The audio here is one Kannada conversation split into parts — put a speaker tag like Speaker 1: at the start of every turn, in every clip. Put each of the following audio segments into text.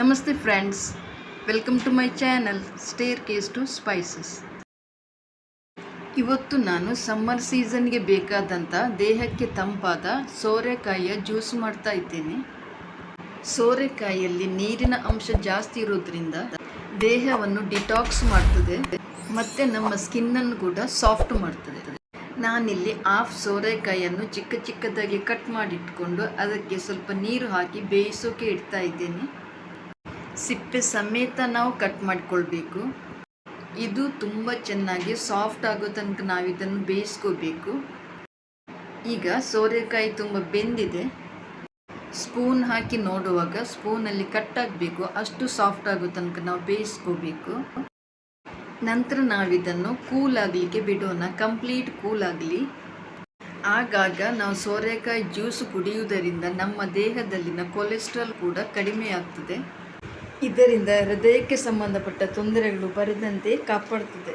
Speaker 1: ನಮಸ್ತೆ friends welcome to my channel staircase to spices ಇವತ್ತು ನಾನು ಸಮ್ಮರ್ ಸೀಸನ್ಗೆ ಬೇಕಾದಂಥ ದೇಹಕ್ಕೆ ತಂಪಾದ ಸೋರೆಕಾಯಿಯ ಜ್ಯೂಸ್ ಮಾಡ್ತಾ ಇದ್ದೇನೆ. ಸೋರೆಕಾಯಿಯಲ್ಲಿ ನೀರಿನ ಅಂಶ ಜಾಸ್ತಿ ಇರೋದ್ರಿಂದ ದೇಹವನ್ನು ಡಿಟಾಕ್ಸ್ ಮಾಡ್ತದೆ, ಮತ್ತು ನಮ್ಮ ಸ್ಕಿನ್ನನ್ನು ಕೂಡ ಸಾಫ್ಟ್ ಮಾಡ್ತದೆ. ನಾನಿಲ್ಲಿ ಹಾಫ್ ಸೋರೆಕಾಯಿಯನ್ನು ಚಿಕ್ಕ ಚಿಕ್ಕದಾಗಿ ಕಟ್ ಮಾಡಿಟ್ಕೊಂಡು ಅದಕ್ಕೆ ಸ್ವಲ್ಪ ನೀರು ಹಾಕಿ ಬೇಯಿಸೋಕೆ ಇಡ್ತಾ ಇದ್ದೇನೆ. ಸಿಪ್ಪೆ ಸಮೇತ ನಾವು ಕಟ್ ಮಾಡಿಕೊಳ್ಬೇಕು. ಇದು ತುಂಬ ಚೆನ್ನಾಗಿ ಸಾಫ್ಟ್ ಆಗೋ ತನಕ ನಾವು ಇದನ್ನು ಬೇಯಿಸ್ಕೋಬೇಕು. ಈಗ ಸೋರೆಕಾಯಿ ತುಂಬ ಬೆಂದಿದೆ. ಸ್ಪೂನ್ ಹಾಕಿ ನೋಡುವಾಗ ಸ್ಪೂನಲ್ಲಿ ಕಟ್ ಆಗಬೇಕು. ಅಷ್ಟು ಸಾಫ್ಟ್ ಆಗೋ ತನಕ ನಾವು ಬೇಯಿಸ್ಕೋಬೇಕು. ನಂತರ ನಾವಿದನ್ನು ಕೂಲ್ ಆಗಲಿಕ್ಕೆ ಬಿಡೋಣ. ಕಂಪ್ಲೀಟ್ ಕೂಲ್ ಆಗಲಿ. ಆಗಾಗ ನಾವು ಸೋರೆಕಾಯಿ ಜ್ಯೂಸ್ ಕುಡಿಯುವುದರಿಂದ ನಮ್ಮ ದೇಹದಲ್ಲಿನ ಕೊಲೆಸ್ಟ್ರಾಲ್ ಕೂಡ ಕಡಿಮೆ ಆಗ್ತದೆ. ಇದರಿಂದ ಹೃದಯಕ್ಕೆ ಸಂಬಂಧಪಟ್ಟ ತೊಂದರೆಗಳು ಬರದಂತೆ ಕಾಪಾಡ್ತದೆ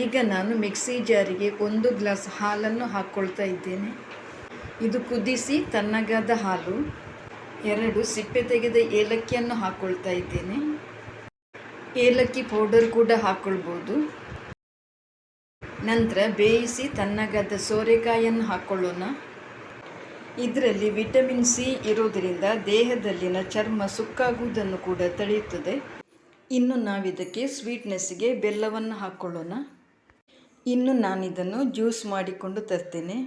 Speaker 1: ಈಗ ನಾನು ಮಿಕ್ಸಿ ಜಾರಿಗೆ ಒಂದು ಗ್ಲಾಸ್ ಹಾಲನ್ನು ಹಾಕ್ಕೊಳ್ತಾ ಇದ್ದೇನೆ. ಇದು ಕುದಿಸಿ ತಣ್ಣಗಾದ ಹಾಲು, ಎರಡು ಸಿಪ್ಪೆ ತೆಗೆದ ಏಲಕ್ಕಿಯನ್ನು ಹಾಕ್ಕೊಳ್ತಾ ಇದ್ದೇನೆ. ಏಲಕ್ಕಿ ಪೌಡರ್ ಕೂಡ ಹಾಕ್ಕೊಳ್ಬೋದು ನಂತರ ಬೇಯಿಸಿ ತಣ್ಣಗಾದ ಸೋರೆಕಾಯಿಯನ್ನು ಹಾಕ್ಕೊಳ್ಳೋಣ ಇದರಲ್ಲಿ ವಿಟಮಿನ್ ಸಿ ಇರೋದರಿಂದ ದೇಹದಲ್ಲಿನ ಚರ್ಮ ಸುಕ್ಕಾಗುವುದನ್ನು ಕೂಡ ತಡೆಯುತ್ತದೆ. ಇನ್ನು ನಾವಿದಕ್ಕೆ ಸ್ವೀಟ್ನೆಸ್ಗೆ ಬೆಲ್ಲವನ್ನು ಹಾಕ್ಕೊಳ್ಳೋಣ ಇನ್ನು ನಾನಿದನ್ನು ಜ್ಯೂಸ್ ಮಾಡಿಕೊಂಡು ತರ್ತೇನೆ.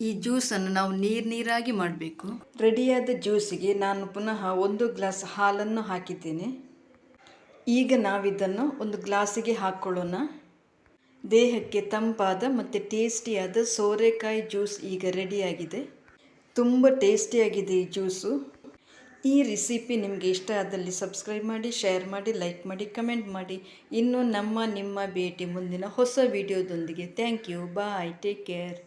Speaker 1: ಈ ಜ್ಯೂಸನ್ನು ನಾವು ನೀರು ನೀರಾಗಿ ಮಾಡಬೇಕು. ರೆಡಿಯಾದ ಜ್ಯೂಸಿಗೆ ನಾನು ಪುನಃ ಒಂದು ಗ್ಲಾಸ್ ಹಾಲನ್ನು ಹಾಕಿದ್ದೇನೆ. ಈಗ ನಾವಿದನ್ನು ಒಂದು ಗ್ಲಾಸಿಗೆ ಹಾಕ್ಕೊಳ್ಳೋಣ ದೇಹಕ್ಕೆ ತಂಪಾದ ಮತ್ತು ಟೇಸ್ಟಿಯಾದ ಸೋರೆಕಾಯಿ ಜ್ಯೂಸ್ ಈಗ ರೆಡಿಯಾಗಿದೆ. ತುಂಬ ಟೇಸ್ಟಿಯಾಗಿದೆ ಈ ಜ್ಯೂಸು. ಈ ರೆಸಿಪಿ ನಿಮಗೆ ಇಷ್ಟ ಆದಲ್ಲಿ ಸಬ್ಸ್ಕ್ರೈಬ್ ಮಾಡಿ, ಶೇರ್ ಮಾಡಿ, ಲೈಕ್ ಮಾಡಿ, ಕಮೆಂಟ್ ಮಾಡಿ. ಇನ್ನು ನಮ್ಮ ನಿಮ್ಮ ಭೇಟಿ ಮುಂದಿನ ಹೊಸ ವಿಡಿಯೋದೊಂದಿಗೆ. Thank you, bye, take care.